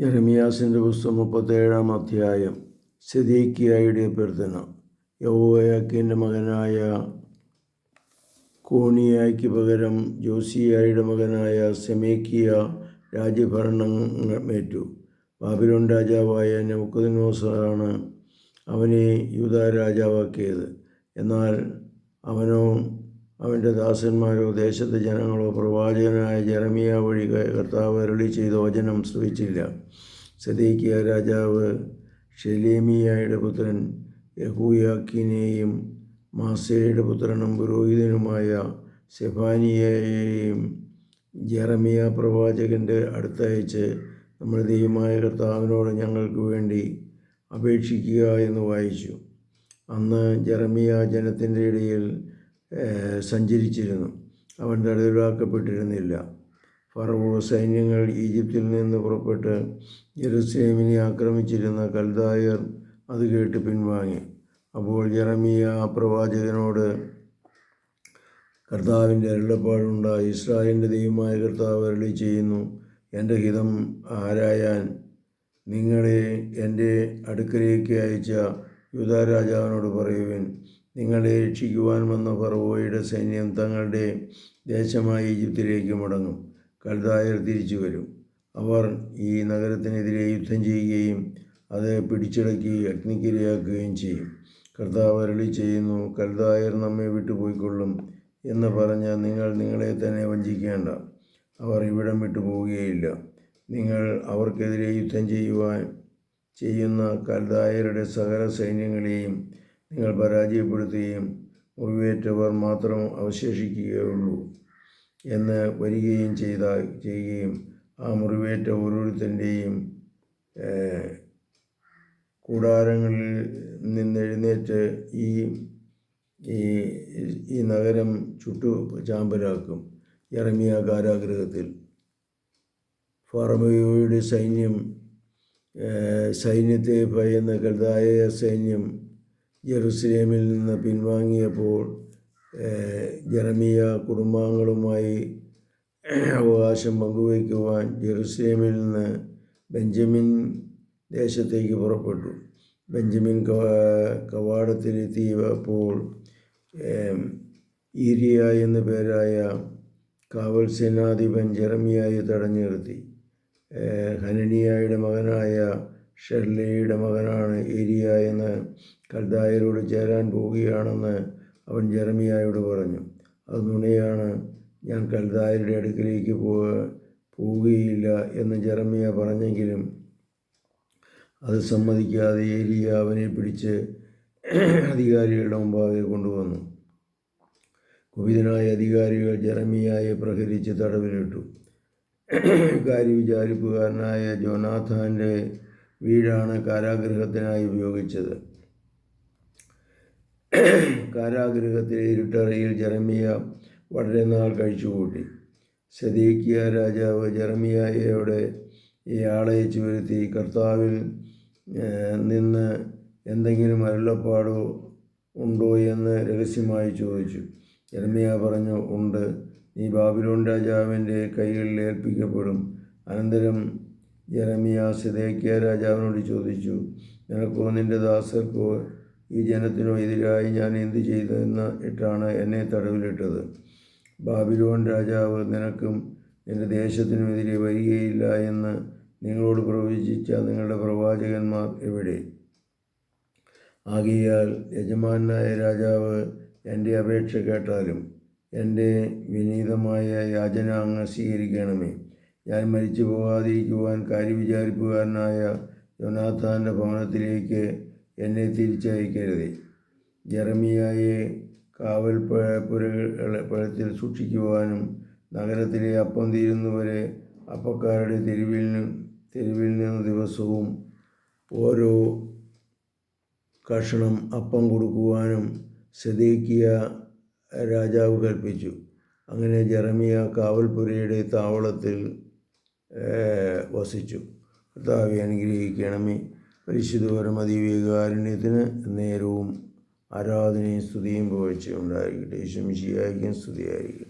യെരമിയാസിന്റെ പുസ്തകം മുപ്പത്തേഴാം അധ്യായം സെദേക്കിയായുടെ അഭ്യർത്ഥന. യഹോയാക്കിന്റെ മകനായ കോണിയായ്ക്ക് പകരം ജോസിയായുടെ മകനായ സെമേക്കിയ രാജ്യഭരണമേറ്റു ബാബിലോൺ രാജാവായ നെബുക്കദ്നേസറാണ് അവനെ യൂദാ രാജാവാക്കിയത്. എന്നാൽ അവനോ അവന്റെ ദാസന്മാരോ ദേശത്തെ ജനങ്ങളോ പ്രവാചകനായ ജെറമിയ വഴി കർത്താവ് അരളി ചെയ്ത വചനം ശ്രവിച്ചില്ല. സദീക്കിയ രാജാവ് ഷെലേമിയായുടെ പുത്രൻ യഹൂയാക്കിനെയും മാസയുടെ പുത്രനും പുരോഹിതനുമായ സെഫാനിയെയും ജെറമിയ പ്രവാചകന്റെ അടുത്തയച്ച് നമ്മുടെ ദൈവമായ കർത്താവിനോട് ഞങ്ങൾക്ക് വേണ്ടി അപേക്ഷിക്കുക എന്ന് വായിച്ചു. അന്ന് ജെറമിയ ജനത്തിന്റെ ഇടയിൽ സഞ്ചരിച്ചിരുന്നു. അവൻ തടവിലാക്കപ്പെട്ടിരുന്നില്ല ഫറവോ സൈന്യങ്ങൾ ഈജിപ്തിൽ നിന്ന് പുറപ്പെട്ട് ജെറുസലേമിനെ ആക്രമിച്ചിരുന്ന കൽദായർ അത് കേട്ട് പിൻവാങ്ങി. അപ്പോൾ ജെറമിയ പ്രവാചകനോട് കർത്താവിന്റെ അരുളപ്പാടുണ്ടായി. ഇസ്രായേലിന്റെ ദൈവമായ കർത്താവ് അരളി ചെയ്യുന്നു. എന്റെ ഹിതം ആരായാൻ നിങ്ങളെ എന്റെ അടുക്കലേക്ക് അയച്ച യുദ്ധ രാജാവിനോട് പറയുവിൻ. നിങ്ങളെ രക്ഷിക്കുവാൻ വന്ന ഫറവോയുടെ സൈന്യം തങ്ങളുടെ ദേശമായ ഈജിപ്തിലേക്ക് മടങ്ങും. കൽദായർ തിരിച്ചു വരും. അവർ ഈ നഗരത്തിനെതിരെ യുദ്ധം ചെയ്യുകയും അത് പിടിച്ചടക്കി അഗ്നിക്കിരയാക്കുകയും ചെയ്യും. കർത്താവ് അരളി ചെയ്യുന്നു കൽദായർ നമ്മെ വിട്ടുപോയിക്കൊള്ളും എന്ന് പറഞ്ഞ് നിങ്ങൾ നിങ്ങളെ തന്നെ വഞ്ചിക്കേണ്ട. അവർ ഇവിടം വിട്ടു പോവുകയില്ല. നിങ്ങൾ അവർക്കെതിരെ യുദ്ധം ചെയ്യുവാൻ ചെയ്യുന്ന കൽദായരുടെ സകല സൈന്യങ്ങളെയും നിങ്ങൾ പരാജയപ്പെടുത്തുകയും മുറിവേറ്റവർ മാത്രം അവശേഷിക്കുകയുള്ളൂ എന്ന് വരികയും ചെയ്ത ചെയ്യുകയും ആ മുറിവേറ്റ ഓരോരുത്തന്റെയും കൂടാരങ്ങളിൽ നിന്നെഴുന്നേറ്റ് ഈ ഈ നഗരം ചുട്ടു ചാമ്പലാക്കും. ഇറങ്ങിയ കാരാഗ്രഹത്തിൽ. ഫാർമയോയുടെ സൈന്യം സൈന്യത്തെ ഭയന്ന കൽതായ സൈന്യം ജെറുസലേമിൽ നിന്ന് പിൻവാങ്ങിയപ്പോൾ ജെറമിയ കുടുംബാംഗങ്ങളുമായി അവകാശം പങ്കുവയ്ക്കുവാൻ ജെറുസലേമിൽ നിന്ന് ബെഞ്ചമിൻ ദേശത്തേക്ക് പുറപ്പെട്ടു. ബെഞ്ചമിൻ കവാടത്തിലെത്തിയപ്പോൾ ഈരിയ എന്ന പേരായ കാവൽ സേനാധിപൻ ജെറമിയായി തടഞ്ഞു നിർത്തി ഹനനിയായുടെ മകനായ ഷെർലയുടെ മകനാണ് ഏരിയ എന്ന് കൽദായരോട് ചേരാൻ പോവുകയാണെന്ന് അവൻ ജെറമിയായോട് പറഞ്ഞു. അത് നുണയാണ്. ഞാൻ കൽദായരുടെ അടുക്കിലേക്ക് പോവുകയില്ല എന്ന് ജെറമിയ പറഞ്ഞെങ്കിലും അത് സമ്മതിക്കാതെ ഏരിയ അവനെ പിടിച്ച് അധികാരികളുടെ മുമ്പാകെ കൊണ്ടുവന്നു. കുപിതനായ അധികാരികൾ ജെറമിയായെ പ്രഹരിച്ച് തടവിലിട്ടു. കാര്യവിചാരിപ്പുകാരനായ ജോനാഥാന്റെ വീടാണ് കാരാഗൃഹത്തിനായി ഉപയോഗിച്ചത്. കാരാഗൃഹത്തിലെ ഇരുട്ടറയിൽ ജെറമിയ വളരെ നാൾ കഴിച്ചുകൂട്ടി. സദീക്കിയ രാജാവ് ജെറമിയായോടെ ഈ ആളയച്ചു വരുത്തി കർത്താവിൽ നിന്ന് എന്തെങ്കിലും അരുളപ്പാടോ ഉണ്ടോ എന്ന് രഹസ്യമായി ചോദിച്ചു. ജെറമിയ പറഞ്ഞു ഉണ്ട്. നീ ബാബിലോൺ രാജാവിന്റെ കൈകളിൽ ഏൽപ്പിക്കപ്പെടും. അനന്തരം ജെറമിയ സിദേക്കിയ രാജാവിനോട് ചോദിച്ചു നിനക്കോ നിന്റെ ദാസർക്കോ ഈ ജനത്തിനോ എതിരായി ഞാൻ എന്ത് ചെയ്തതെന്ന് ഇട്ടാണ് എന്നെ തടവിലിട്ടത്? ബാബിലോൺ രാജാവ് നിനക്കും എന്റെ ദേശത്തിനുമെതിരെ വരികയില്ല എന്ന് നിങ്ങളോട് പ്രവചിച്ച നിങ്ങളുടെ പ്രവാചകന്മാർ എവിടെ? ആകിയാൽ യജമാനായ രാജാവ് എന്റെ അപേക്ഷ കേട്ടാലും എന്റെ വിനീതമായ യാചന അങ്ങ് സ്വീകരിക്കണമേ. ഞാൻ മരിച്ചു പോകാതിരിക്കുവാൻ കാര്യവിചാരിപ്പുകാരനായ യോനാഥാന്റെ ഭവനത്തിലേക്ക് എന്നെ തിരിച്ചയക്കരുത്. ജെറമിയായെ കാവൽ പുരത്തിൽ സൂക്ഷിക്കുവാനും നഗരത്തിലെ അപ്പം തീരുന്നവരെ അപ്പക്കാരുടെ തെരുവിൽ തെരുവിൽ നിന്ന് ദിവസവും ഓരോ കഷണം അപ്പം കൊടുക്കുവാനും സദേക്കിയ രാജാവ് കൽപ്പിച്ചു. അങ്ങനെ ജെറമിയ കാവൽപുരയുടെ താവളത്തിൽ വസിച്ചു. കർത്താവെ അനുഗ്രഹിക്കണമേ. പരിശുദ്ധപരം അതിവേകാരുണ്യത്തിന് നേരവും ആരാധനയും സ്തുതിയും പോഴ്ച ഉണ്ടായിരിക്കട്ടെ. ശംശിയായിരിക്കും സ്തുതിയായിരിക്കും